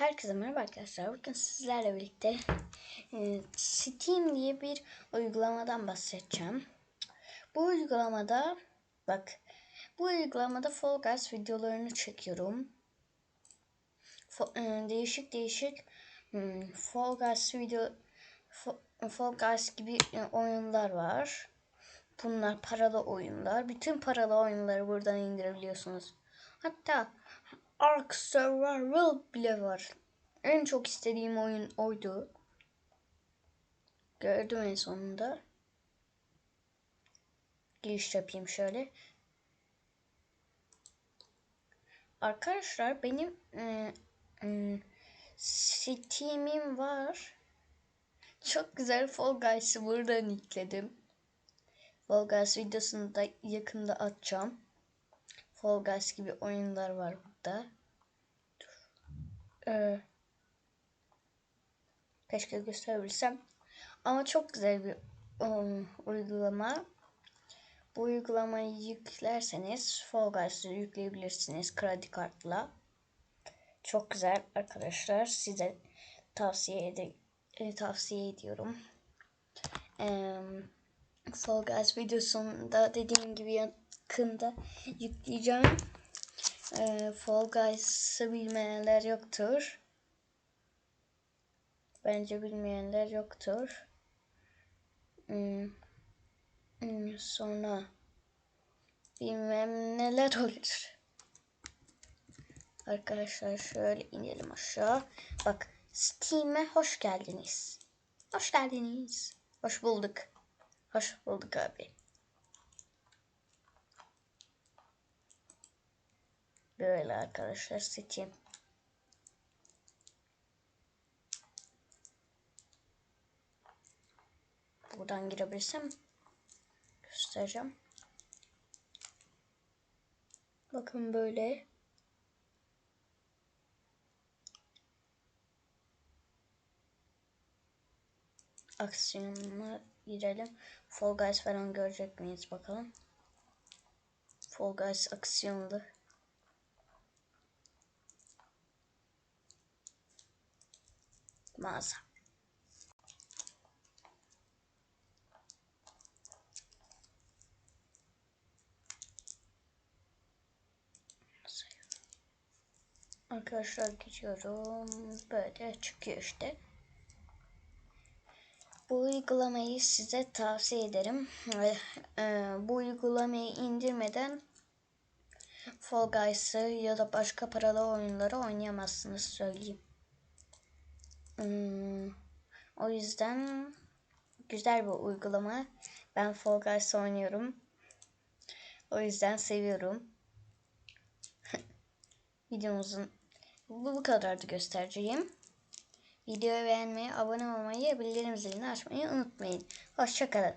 Herkese merhaba arkadaşlar. Bugün sizlerle birlikte e, Steam diye bir uygulamadan bahsedeceğim. Bu uygulamada bak bu uygulamada Fall Guys videolarını çekiyorum. E, değişik değişik hmm, Fall Guys video Fall Guys gibi e, oyunlar var. Bunlar paralı oyunlar. Bütün paralı oyunları buradan indirebiliyorsunuz. Hatta Ark Survival bile var. En çok istediğim oyun oydu. Gördüm en sonunda. Giriş yapayım şöyle. Arkadaşlar benim e, e, Steam'im var. Çok güzel Fall Guys'ı buradan yükledim. Fall Guys videosunu da yakında atacağım. Fall Guys gibi oyunlar var burada. Ee, keşke gösterebilsem. Ama çok güzel bir um, uygulama. Bu uygulamayı yüklerseniz Fall Guys'ı yükleyebilirsiniz kredi kartla. Çok güzel arkadaşlar. Size tavsiye ede e, tavsiye ediyorum. Ee, Fall Guys videosunda dediğim gibi yakında yükleyeceğim. Ee, Fall Guys'ı bilmeyenler yoktur. Bence bilmeyenler yoktur. Hmm. Hmm, sonra bilmem neler olur. Arkadaşlar şöyle inelim aşağı. Bak Steam'e hoş geldiniz. Hoş geldiniz. Hoş bulduk. Hoş bulduk abi. Böyle arkadaşlar Steam. Buradan girebilsem göstereceğim. Bakın böyle. Aksiyonuna girelim. Fall Guys falan görecek miyiz bakalım. Fall Guys aksiyonlu. Mağaza. Arkadaşlar geçiyorum. Böyle çıkıyor işte. Bu uygulamayı size tavsiye ederim. E, bu uygulamayı indirmeden Fall Guys'ı ya da başka paralı oyunları oynayamazsınız söyleyeyim. Hmm, o yüzden güzel bir uygulama. Ben Fall Guys oynuyorum. O yüzden seviyorum. Videomuzun bu, bu kadardı göstereceğim. Videoyu beğenmeyi, abone olmayı, bildirim zilini açmayı unutmayın. Hoşçakalın.